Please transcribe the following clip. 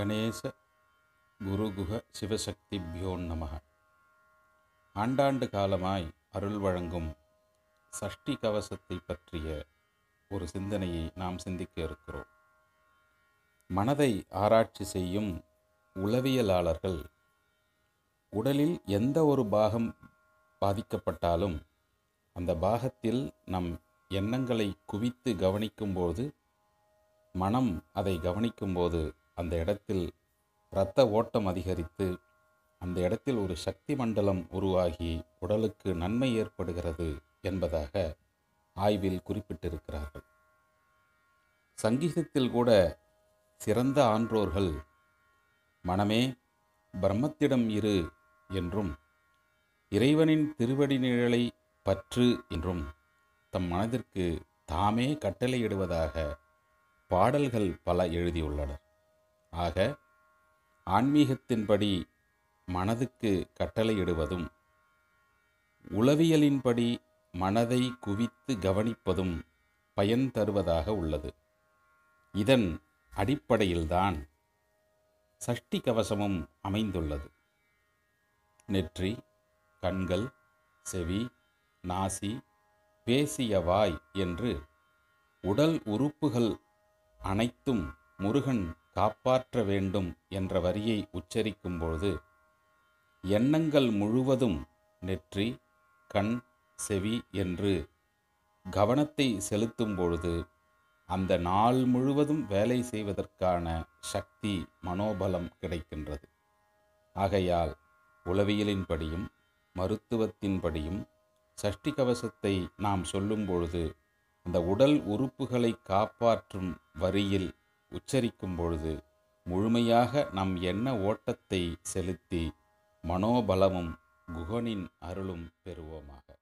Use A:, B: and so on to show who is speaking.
A: கணேச குருகுக சிவசக்திபியோ நமக. ஆண்டாண்டு காலமாய் அருள் வழங்கும் சஷ்டி கவசத்தை பற்றிய ஒரு சிந்தனையை நாம் சிந்திக்க இருக்கிறோம். மனதை ஆராய்ச்சி செய்யும் உளவியலாளர்கள் உடலில் எந்த ஒரு பாகம் பாதிக்கப்பட்டாலும் அந்த பாகத்தில் நம் எண்ணங்களை குவித்து கவனிக்கும்போது மனம் அதை கவனிக்கும்போது அந்த இடத்தில் இரத்த ஓட்டம் அதிகரித்து அந்த இடத்தில் ஒரு சக்தி மண்டலம் உருவாகி உடலுக்கு நன்மை ஏற்படுகிறது என்பதாக ஆய்வில் குறிப்பிட்டிருக்கிறார்கள். சங்கீதத்தில் கூட சிறந்த ஆன்றோர்கள் மனமே பிரம்மத்திடம் இரு என்றும் இறைவனின் திருவடி நிழலை பற்று என்றும் தம் மனதிற்கு தாமே கட்டளையிடுவதாக பாடல்கள் பல எழுதியுள்ளனர். ஆக ஆன்மீகத்தின்படி மனதுக்கு கட்டளையிடுவதும் உளவியலின்படி மனதை குவித்து கவனிப்பதும் பயன் தருவதாக உள்ளது. இதன் அடிப்படையில்தான் சஷ்டி கவசமும் அமைந்துள்ளது. நெற்றி கண்கள் செவி நாசி பேசிய வாய் என்று உடல் உறுப்புகள் அனைத்தும் முருகன் காப்பாற்ற வேண்டும் என்ற வரியை உச்சரிக்கும்பொழுது எண்ணங்கள் முழுவதும் நெற்றி கண் செவி என்று கவனத்தை செலுத்தும் பொழுது அந்த நாள் முழுவதும் வேலை செய்வதற்கான சக்தி மனோபலம் கிடைக்கின்றது. ஆகையால் உளவியலின்படியும் மருத்துவத்தின்படியும் சஷ்டி கவசத்தை நாம் சொல்லும் பொழுது அந்த உடல் உறுப்புகளை காப்பாற்றும் வரியில் உச்சரிக்கும் பொழுது முழுமையாக நம் எண்ண ஓட்டத்தை செலுத்தி மனோபலமும் குகனின் அருளும் பெறுவோமாக.